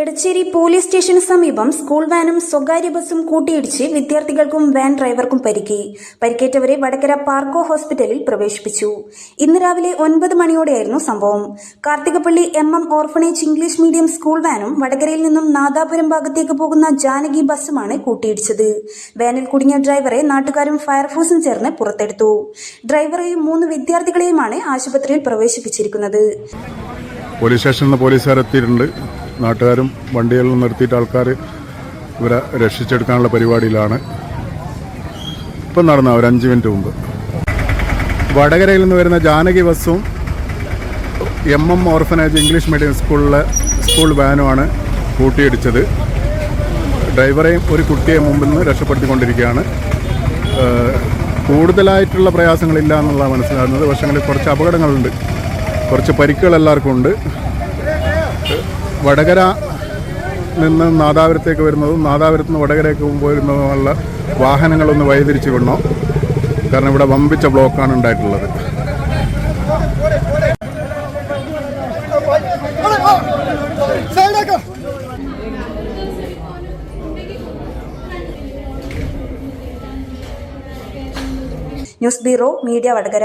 Edachery police സ്റ്റേഷന് സമീപം school വാനും സ്വകാര്യ ബസും കൂട്ടിയിടിച്ച് വിദ്യാർത്ഥികൾക്കും വാൻ ഡ്രൈവർക്കും പരിക്കി. പരിക്കേറ്റവരെ വടകര പാർക്കോ ഹോസ്പിറ്റലിൽ പ്രവേശിപ്പിച്ചു. ഇന്ന് രാവിലെ ഒൻപത് മണിയോടെയായിരുന്നു സംഭവം. Karthikappally M M orphanage English medium school വാനും വടകരയിൽ നിന്നും നാദാപുരം ഭാഗത്തേക്ക് പോകുന്ന ജാനകി ബസ്സുമാണ് കൂട്ടിയിടിച്ചത്. വാനിൽ കുടുങ്ങിയ ഡ്രൈവറെ നാട്ടുകാരും ഫയർഫോഴ്സും ചേർന്ന് പുറത്തെടുത്തു. ഡ്രൈവറെയും മൂന്ന് വിദ്യാർത്ഥികളെയുമാണ് ആശുപത്രിയിൽ പ്രവേശിപ്പിച്ചിരിക്കുന്നത്. പോലീസ് സ്റ്റേഷനിൽ എത്തിയിട്ടുണ്ട്. നാട്ടുകാരും വണ്ടികളിൽ നിർത്തിയിട്ട് ആൾക്കാർ ഇവരെ രക്ഷിച്ചെടുക്കാനുള്ള പരിപാടിയിലാണ്. ഇപ്പം നടന്ന ഒരു അഞ്ച് മിനിറ്റ് മുമ്പ്. വടകരയിൽ നിന്ന് വരുന്ന ജാനകി ബസ്സും M M orphanage English medium സ്കൂളിലെ സ്കൂൾ വാനുമാണ് കൂട്ടിയിടിച്ചത്. ഡ്രൈവറെയും ഒരു കുട്ടിയെ മുമ്പിൽ നിന്ന് രക്ഷപ്പെടുത്തിക്കൊണ്ടിരിക്കുകയാണ്. കൂടുതലായിട്ടുള്ള പ്രയാസങ്ങളില്ല എന്നുള്ളതാണ് മനസ്സിലാകുന്നത്. പക്ഷേ കുറച്ച് അപകടങ്ങളുണ്ട്. കുറച്ച് പരിക്കുകൾ എല്ലാവർക്കും ഉണ്ട്. വടകര നിന്ന് നാദാപുരത്തേക്ക് വരുന്നതും നാദാപുരത്ത് നിന്ന് വടകരയ്ക്ക് പോരുന്നതുമുള്ള വാഹനങ്ങളൊന്ന് വഴിതിരിച്ചു കൊണ്ടോ കാരണം ഇവിടെ വമ്പിച്ച ബ്ലോക്കാണ് ഉണ്ടായിട്ടുള്ളത്. News bureau media Vadakara.